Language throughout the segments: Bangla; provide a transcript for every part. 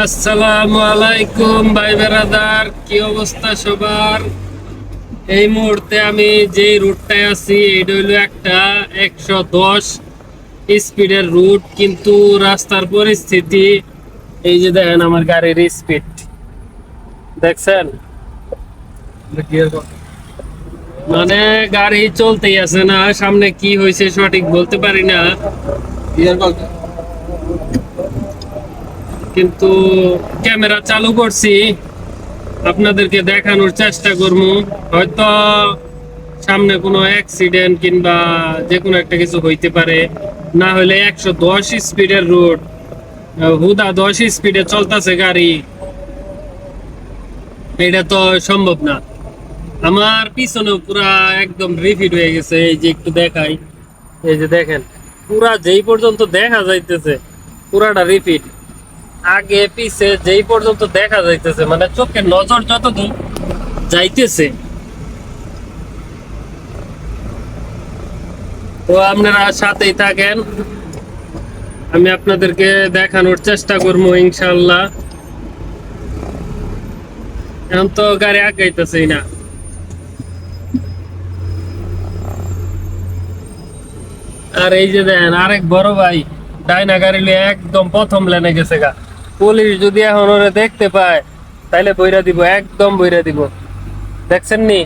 আসসালামু আলাইকুম, ভাই বেরাদার, কি অবস্থা সবার? এই মুহূর্তে আমি যে রুটটায় আছি এটা হইল একটা একশো দশ স্পিডের রুট, কিন্তু রাস্তার পরিস্থিতি, এই যে দেখেন আমার গাড়ির স্পিড দেখছেন? মানে গাড়ি চলতেই আছে না, সামনে কি হয়েছে সঠিক বলতে পারি না। কিন্তু ক্যামেরা চালু করছি। আপনাদেরকে দেখানোর চেষ্টা করব। হয়তো সামনে কোনো অ্যাক্সিডেন্ট কিংবা যে কোনো একটা কিছু হইতে পারে। না হলে একশো দশ স্পিডের রোড হুদা দশ স্পিডে চলতেছে গাড়ি। এটা তো সম্ভব না। আমার পিছনে পুরা একদম রিফিট হয়ে গেছে। এই যে একটু দেখাই। এই যে দেখেন, পুরা যেই পর্যন্ত দেখা যাইতেছে, পুরাটা রিপিট আগে পিছে যেই পর্যন্ত দেখা যাইতেছে মানে চোখের নজর যতদূর যাইতেছে। তো আপনারা সাথেই থাকেন। আমি আপনাদেরকে দেখানোর চেষ্টা করব ইনশাল্লাহ এখন তো গাড়ি আগাইতেছেই না। আর এই যে দেন, আরেক বড় ভাই, ডাইনা গাড়ি একদম প্রথম লেনে গেছে গা। পুলিশ যদি এখন ওরে দেখতে পায়, তাইলে বইরা দিব, একদম বইরা দিব। দেখছেন নি?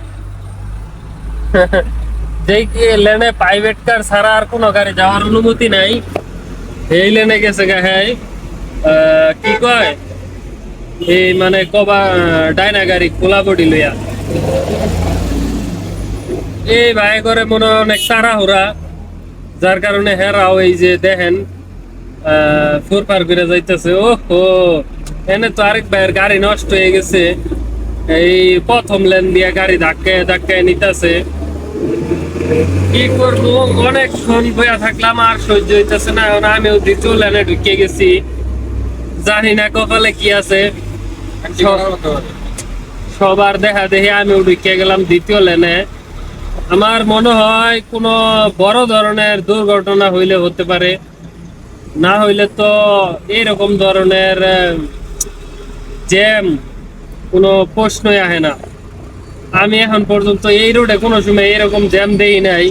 যেই লেনে প্রাইভেট কার ছাড়া আর কোনো গাড়ি যাওয়ার অনুমতি নাই। এই লেনে গেছে গা হ্যাঁ। কি কয়? এই মানে কবা, ডাইনা গাড়ি খোলা বডি লইয়া। এই ভাই করে মনে অনেক তাড়াহুড়া। যার কারণে হেরাও এই যে দেখেন ফোর পার করে যাইতেছে ও হো এনে তো আরেক ভাইয়ের গাড়ি নষ্ট হয়ে গেছে। এই প্রথম লেন দিয়ে গাড়ি ধাক্কায় ধাক্কায় নিতেছে। কি করব? অনেকক্ষণ বইয়া থাকলাম, আর সহ্য হইতেছে না। এখন আমিও দ্বিতীয় লেনে ঢুকে গেছি। জানি না কপালে কি আছে। সবার দেখা দেখে আমিও ঢুকে গেলাম দ্বিতীয় লেনে। আমার মনে হয় কোনো বড় ধরনের দুর্ঘটনা হইলে হতে পারে। না হইলে তো এরকম ধরনের জ্যাম কোনো প্রশ্নই আসে না। আমি এখন পর্যন্ত এই রোডে কোনো সময় এরকম জ্যাম দেই নাই।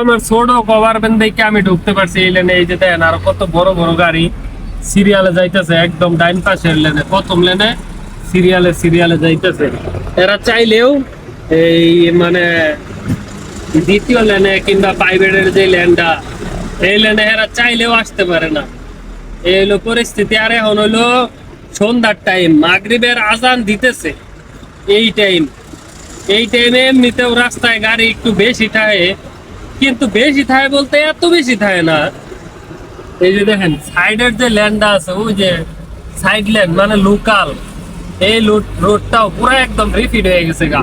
আমার ছোট কভার ব্যান দেখে আমি ঢুকতে পারছি এই লেনে এই যে দেন আর কত বড় বড় গাড়ি সিরিয়ালে যাইতেছে, একদম ডাইন পাশের লেনে প্রথম লেনে সিরিয়ালে সিরিয়ালে যাইতেছে। এরা চাইলেও এই মানে দ্বিতীয় লেনে কিংবা প্রাইভেটের যে লেনটা, এই লেনে এরা চাইলেও আসতে পারে না। এই হলো পরিস্থিতি। আর এখন হলো সন্ধ্যার টাইম মাগরিবের আজান দিতেছে। এই টাইম এই টাইমে এমনিতেও রাস্তায় গাড়ি একটু বেশি থাকে, কিন্তু বেশি থাকে বলতে এত বেশি থাকে না। এই যে দেখেন সাইডের যে ল্যান্ডটা আছে, ওই যে সাইড ল্যান্ড মানে লোকাল এই রোডটাও পুরো একদম রিফিট হয়ে গেছে গা।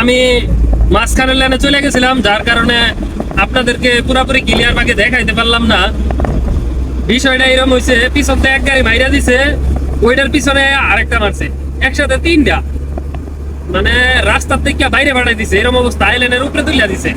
আমি মাঝখানের লাইনে চলে গেছিলাম, যার কারণে আপনাদেরকে পুরাপুরি ক্লিয়ার পাকে দেখাইতে পারলাম না। বিষয়টা এরকম হয়েছে পিছন এক গাড়ি মাইরা দিছে, ওইটার পিছনে আরেকটা মারছে, একসাথে তিনটা। মানে রাস্তার থেকে বাইরে পাঠাই দিছে এরকম অবস্থা আইল্যান্ডের উপরে তুলিয়া দিছে।